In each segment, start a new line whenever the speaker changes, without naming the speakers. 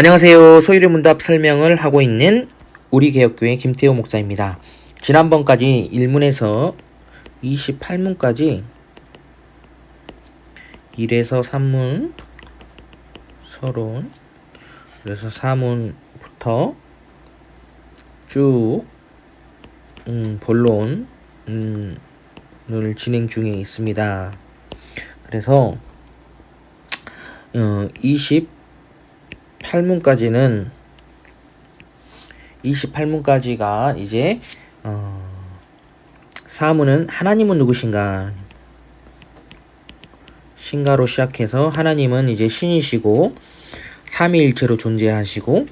안녕하세요. 소유리 문답 설명을 하고 있는 우리 개혁교회 김태호 목사입니다. 지난번까지 1문에서 28문까지 1에서 3문 서론 그래서 4문부터 쭉 음, 본론 음, 을 진행 중에 있습니다. 그래서 어, 28문까지는 28문까지가 이제 어, 사문은 하나님은 누구신가? 신가로 시작해서 하나님은 이제 신이시고 삼위일체로 존재하시고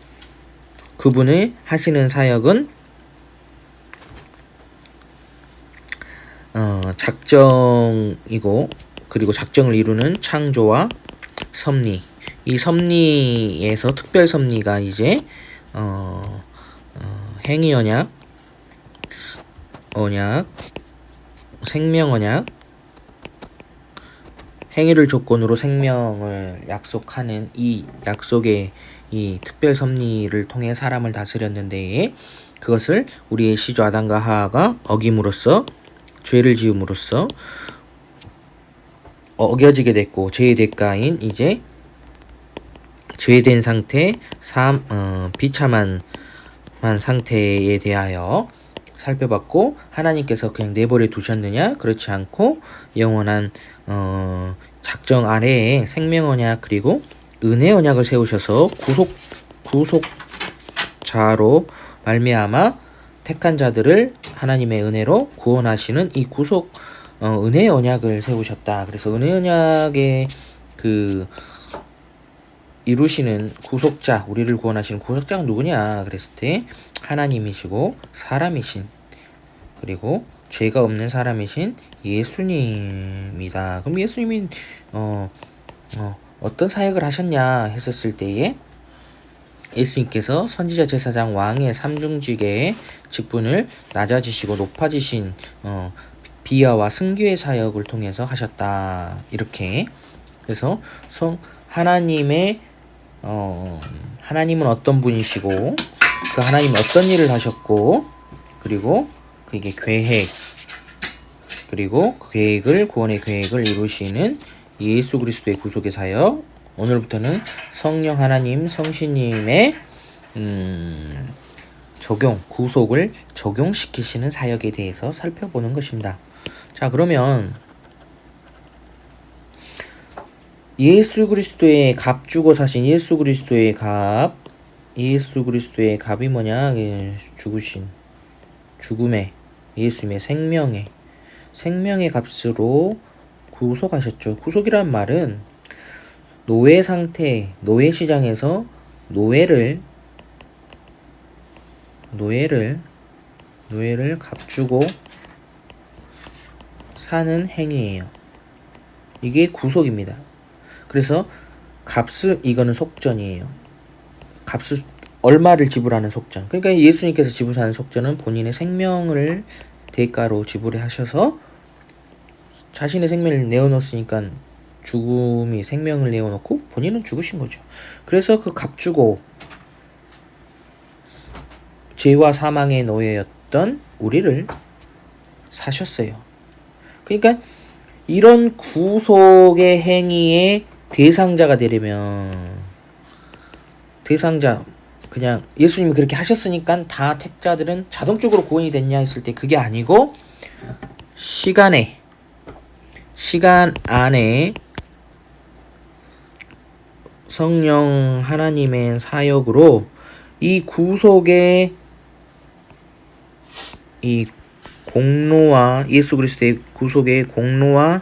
그분의 하시는 사역은 어, 작정이고 그리고 작정을 이루는 창조와 섭리 이 섭리에서 특별 섭리가 이제 어, 어, 행위 언약 언약 생명 언약 행위를 조건으로 생명을 약속하는 이 약속의 이 특별 섭리를 통해 사람을 다스렸는데 그것을 우리의 시조 아담과 하하가 어김으로써 죄를 지음으로써 어겨지게 됐고 죄의 대가인 이제 죄된 상태 삼 어, 비참한 한 상태에 대하여 살펴봤고 하나님께서 그냥 내버려 두셨느냐 그렇지 않고 영원한 어, 작정 아래에 생명 언약 그리고 은혜 언약을 세우셔서 구속 구속자로 말미암아 택한 자들을 하나님의 은혜로 구원하시는 이 구속 어, 은혜 언약을 세우셨다. 그래서 은혜 언약의 그 이루시는 구속자, 우리를 구원하시는 구속자가 누구냐? 그랬을 때 하나님이시고 사람이신 그리고 죄가 없는 사람이신 예수님이다. 그럼 예수님이 어, 어 어떤 사역을 하셨냐 했었을 때에 예수님께서 선지자 제사장 왕의 삼중직의 직분을 낮아지시고 높아지신 어, 비하와 승교의 사역을 통해서 하셨다 이렇게 그래서 성 하나님의 어, 하나님은 어떤 분이시고 그 하나님은 어떤 일을 하셨고 그리고 그게 계획 그리고 그 계획을 구원의 계획을 이루시는 예수 그리스도의 구속의 사역 오늘부터는 성령 하나님 성신님의 음, 적용 구속을 적용시키시는 사역에 대해서 살펴보는 것입니다. 자 그러면 예수 그리스도의 값 주고 사신 예수 그리스도의 값 예수 그리스도의 값이 뭐냐 예, 죽으신 죽음의 예수님의 생명의 생명의 값으로 구속하셨죠. 구속이란 말은 노예 상태, 노예 시장에서 노예를 노예를 노예를 값주고 사는 행위예요. 이게 구속입니다. 그래서 값을 이거는 속전이에요. 값을 얼마를 지불하는 속전. 그러니까 예수님께서 지불하는 속전은 본인의 생명을 대가로 지불해 하셔서 자신의 생명을 내어놓았으니까 죽음이 생명을 내어놓고 본인은 죽으신 거죠. 그래서 그 값 주고 죄와 사망의 노예였던 우리를 사셨어요. 그러니까 이런 구속의 행위의 대상자가 되려면 대상자 그냥 예수님이 그렇게 하셨으니까 다 택자들은 자동적으로 구원이 됐냐 했을 때 그게 아니고 시간에 시간 안에 성령 하나님의 사역으로 이 구속의 이 공로와 예수 그리스도의 구속의 공로와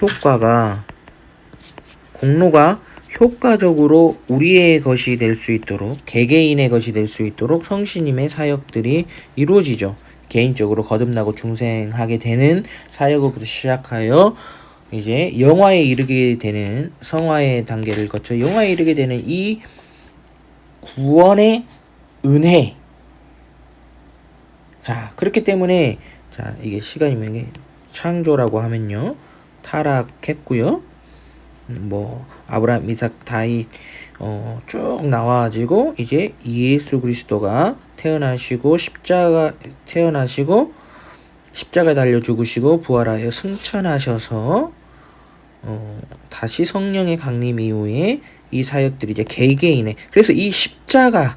효과가 공로가 효과적으로 우리의 것이 될 수 있도록 개개인의 것이 될 수 있도록 성신님의 사역들이 이루어지죠. 개인적으로 거듭나고 중생하게 되는 사역으로부터 시작하여 이제 영화에 이르게 되는 성화의 단계를 거쳐 영화에 이르게 되는 이 구원의 은혜. 자, 그렇기 때문에 자, 이게 시간이면 창조라고 하면요. 타락했고요. 뭐 아브라함, 이삭, 다윗 어, 쭉 나와가지고 이제 예수 그리스도가 태어나시고 십자가 태어나시고 십자가 달려 죽으시고 부활하여 승천하셔서 어, 다시 성령의 강림 이후에 이 사역들이 이제 개개인의 그래서 이 십자가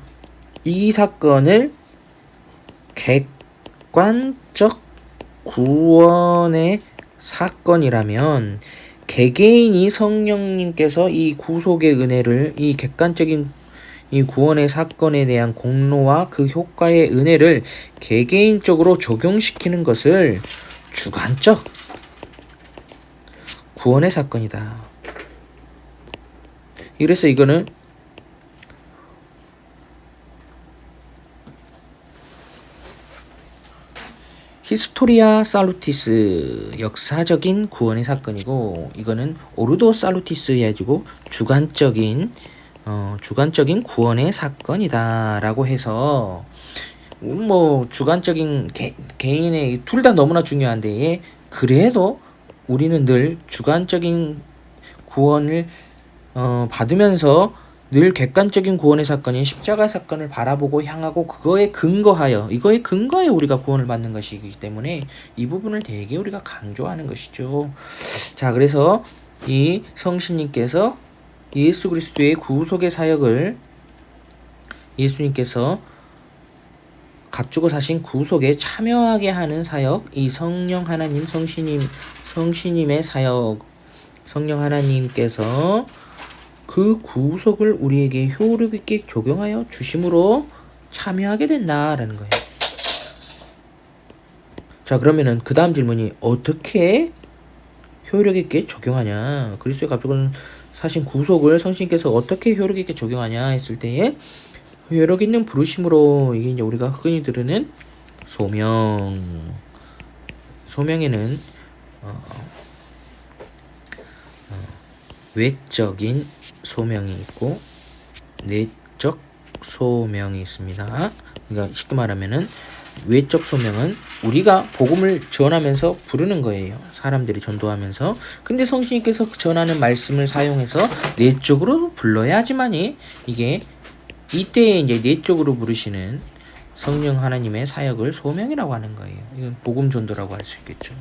이 사건을 객관적 구원의 사건이라면 개개인이 성령님께서 이 구속의 은혜를 이 객관적인 이 구원의 사건에 대한 공로와 그 효과의 은혜를 개개인적으로 적용시키는 것을 주관적 구원의 사건이다. 그래서 이거는 히스토리아 살루티스 역사적인 구원의 사건이고 이거는 오르도 살루티스 해가지고 주관적인 어, 주관적인 구원의 사건이다라고 해서 뭐 주관적인 개, 개인의 둘 다 너무나 중요한데 그래도 우리는 늘 주관적인 구원을 어, 받으면서 늘 객관적인 구원의 사건인 십자가 사건을 바라보고 향하고 그거에 근거하여 이거에 근거해 우리가 구원을 받는 것이기 때문에 이 부분을 되게 우리가 강조하는 것이죠. 자, 그래서 이 성신님께서 예수 그리스도의 구속의 사역을 예수님께서 값주고 사신 구속에 참여하게 하는 사역, 이 성령 하나님 성신님 성신님의 사역, 성령 하나님께서 그 구속을 우리에게 효력 있게 적용하여 주심으로 참여하게 된다라는 거예요. 자 그러면은 그 다음 질문이 어떻게 효력 있게 적용하냐 그리스도의 값주고 사신 구속을 성신께서 어떻게 효력 있게 적용하냐 했을 때에 효력 있는 부르심으로 이게 이제 우리가 흔히 들으는 소명 소명에는 어, 어, 외적인 소명이 있고 내적 소명이 있습니다. 그러니까 쉽게 말하면은 외적 소명은 우리가 복음을 전하면서 부르는 거예요. 사람들이 전도하면서. 근데 성신님께서 전하는 말씀을 사용해서 내적으로 불러야지만이 이게 이때 이제 내적으로 부르시는 성령 하나님의 사역을 소명이라고 하는 거예요. 이건 복음 전도라고 할 수 있겠죠.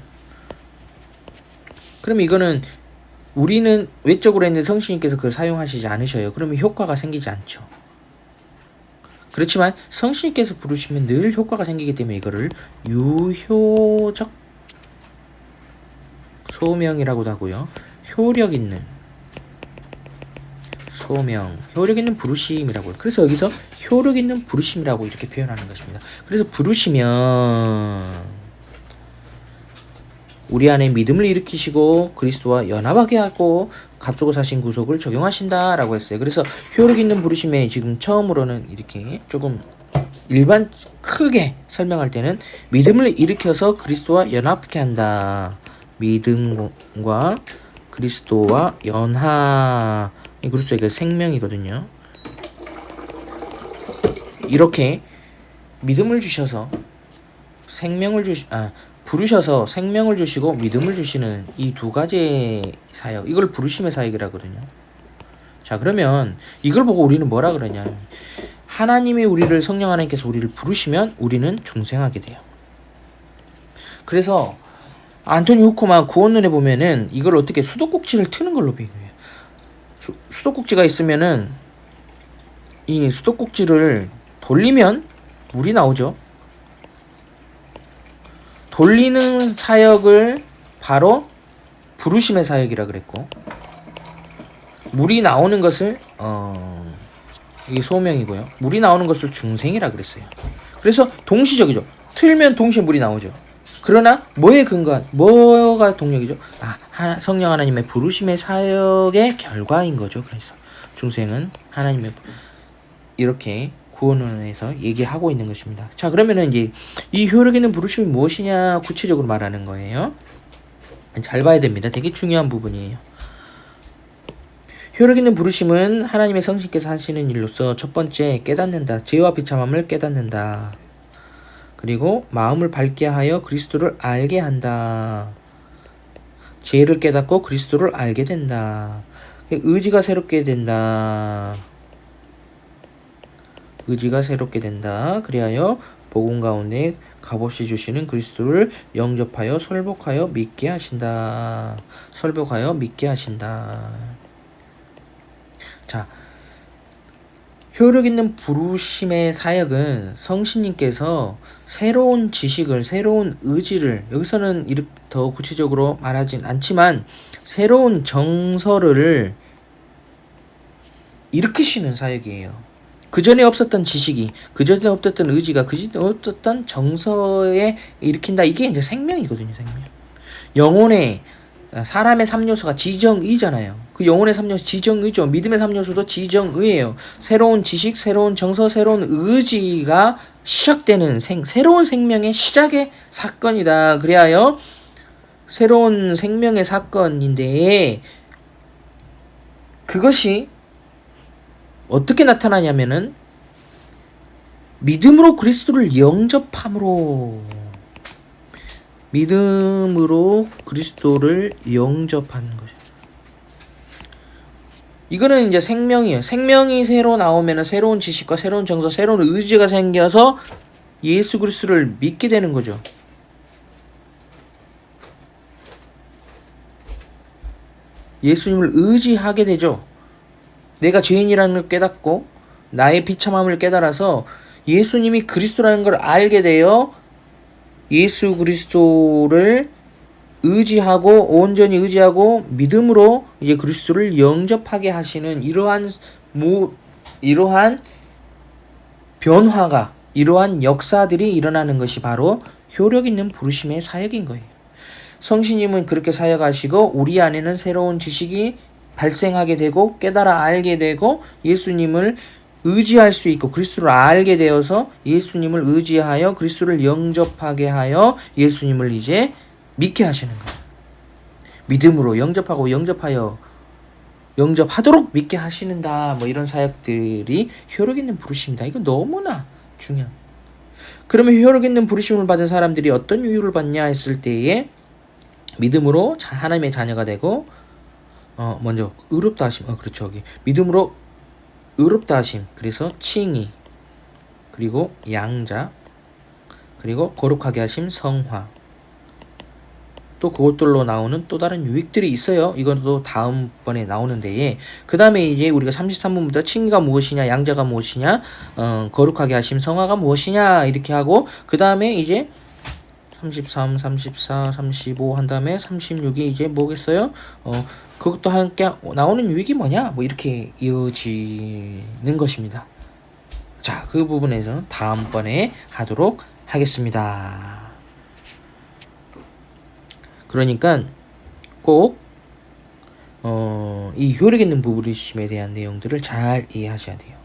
그럼 이거는 우리는 외적으로 했는데 성신님께서 그걸 사용하시지 않으셔요. 그러면 효과가 생기지 않죠. 그렇지만 성신님께서 부르시면 늘 효과가 생기기 때문에 이거를 유효적 소명이라고도 하고요. 효력 있는 소명, 효력 있는 부르심이라고 요 그래서 여기서 효력 있는 부르심이라고 이렇게 표현하는 것입니다. 그래서 부르시면 우리 안에 믿음을 일으키시고 그리스도와 연합하게 하고 값주고 사신 구속을 적용하신다라고 했어요. 그래서 효력 있는 부르심에 지금 처음으로는 이렇게 조금 일반 크게 설명할 때는 믿음을 일으켜서 그리스도와 연합하게 한다. 믿음과 그리스도와 연합. 그리스도의 생명이거든요. 이렇게 믿음을 주셔서 생명을 주시 아 부르셔서 생명을 주시고 믿음을 주시는 이 두 가지 사역 이걸 부르심의 사역이라 거든요. 자 그러면 이걸 보고 우리는 뭐라 그러냐 하나님이 우리를 성령 하나님께서 우리를 부르시면 우리는 중생하게 돼요. 그래서 안토니 후코만 구원론에 보면은 이걸 어떻게 수도꼭지를 트는 걸로 비교해요. 수, 수도꼭지가 있으면은 이 수도꼭지를 돌리면 물이 나오죠. 돌리는 사역을 바로 부르심의 사역이라 그랬고 물이 나오는 것을 어 이게 소명이고요. 물이 나오는 것을 중생이라 그랬어요. 그래서 동시적이죠. 틀면 동시에 물이 나오죠. 그러나 뭐에 근거한 뭐가 동력이죠? 아 성령 하나님의 부르심의 사역의 결과인 거죠. 그래서 중생은 하나님의 이렇게 구원론에서 얘기하고 있는 것입니다. 자, 그러면은 이제 이 효력 있는 부르심이 무엇이냐 구체적으로 말하는 거예요. 잘 봐야 됩니다. 되게 중요한 부분이에요. 효력 있는 부르심은 하나님의 성신께서 하시는 일로서 첫 번째 깨닫는다. 죄와 비참함을 깨닫는다. 그리고 마음을 밝게 하여 그리스도를 알게 한다. 죄를 깨닫고 그리스도를 알게 된다. 의지가 새롭게 된다. 의지가 새롭게 된다. 그리하여 복음 가운데 값없이 주시는 그리스도를 영접하여 설복하여 믿게 하신다. 설복하여 믿게 하신다. 자, 효력 있는 부르심의 사역은 성신님께서 새로운 지식을, 새로운 의지를, 여기서는 더 구체적으로 말하진 않지만, 새로운 정서를 일으키시는 사역이에요. 그 전에 없었던 지식이, 그 전에 없었던 의지가, 그 전에 없었던 정서에 일으킨다. 이게 이제 생명이거든요, 생명. 영혼의 사람의 3요소가 지정의잖아요. 그 영혼의 3요소 지정의죠. 믿음의 3요소도 지정의예요. 새로운 지식, 새로운 정서, 새로운 의지가 시작되는 생, 새로운 생명의 시작의 사건이다. 그리하여 새로운 생명의 사건인데 그것이 어떻게 나타나냐면은 믿음으로 그리스도를 영접함으로 믿음으로 그리스도를 영접하는 거죠. 이거는 이제 생명이에요. 생명이 새로 나오면 새로운 지식과 새로운 정서, 새로운 의지가 생겨서 예수 그리스도를 믿게 되는 거죠. 예수님을 의지하게 되죠. 내가 죄인이라는 걸 깨닫고 나의 비참함을 깨달아서 예수님이 그리스도라는 걸 알게 되어 예수 그리스도를 의지하고 온전히 의지하고 믿음으로 이제 그리스도를 영접하게 하시는 이러한 모 이러한 변화가 이러한 역사들이 일어나는 것이 바로 효력 있는 부르심의 사역인 거예요. 성신님은 그렇게 사역하시고 우리 안에는 새로운 지식이 발생하게 되고 깨달아 알게 되고 예수님을 의지할 수 있고 그리스도를 알게 되어서 예수님을 의지하여 그리스도를 영접하게 하여 예수님을 이제 믿게 하시는 거예요. 믿음으로 영접하고 영접하여 영접하도록 믿게 하시는다. 뭐 이런 사역들이 효력 있는 부르심이다. 이거 너무나 중요한. 그러면 효력 있는 부르심을 받은 사람들이 어떤 유유를 받냐 했을 때에 믿음으로 하나님의 자녀가 되고 어 먼저 의롭다 하심. 어 그렇죠. 여기 믿음으로 의롭다 하심. 그래서 칭의 그리고 양자 그리고 거룩하게 하심 성화 또 그것들로 나오는 또 다른 유익들이 있어요. 이것도 다음번에 나오는데 그 다음에 이제 우리가 33분부터 칭의가 무엇이냐 양자가 무엇이냐 어, 거룩하게 하심 성화가 무엇이냐 이렇게 하고 그 다음에 이제 33, 34, 35 한 다음에 36이 이제 뭐겠어요? 어, 그것도 함께 나오는 유익이 뭐냐? 뭐 이렇게 이어지는 것입니다. 자, 그 부분에서 다음번에 하도록 하겠습니다. 그러니까 꼭, 어, 이 효력 있는 부부리심에 대한 내용들을 잘 이해하셔야 돼요.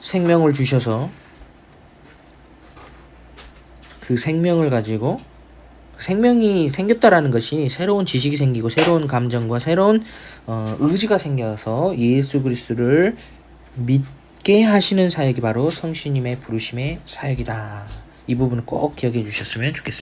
생명을 주셔서 그 생명을 가지고 생명이 생겼다라는 것이 새로운 지식이 생기고 새로운 감정과 새로운 어, 의지가 생겨서 예수 그리스도를 믿게 하시는 사역이 바로 성신님의 부르심의 사역이다. 이 부분을 꼭 기억해 주셨으면 좋겠습니다.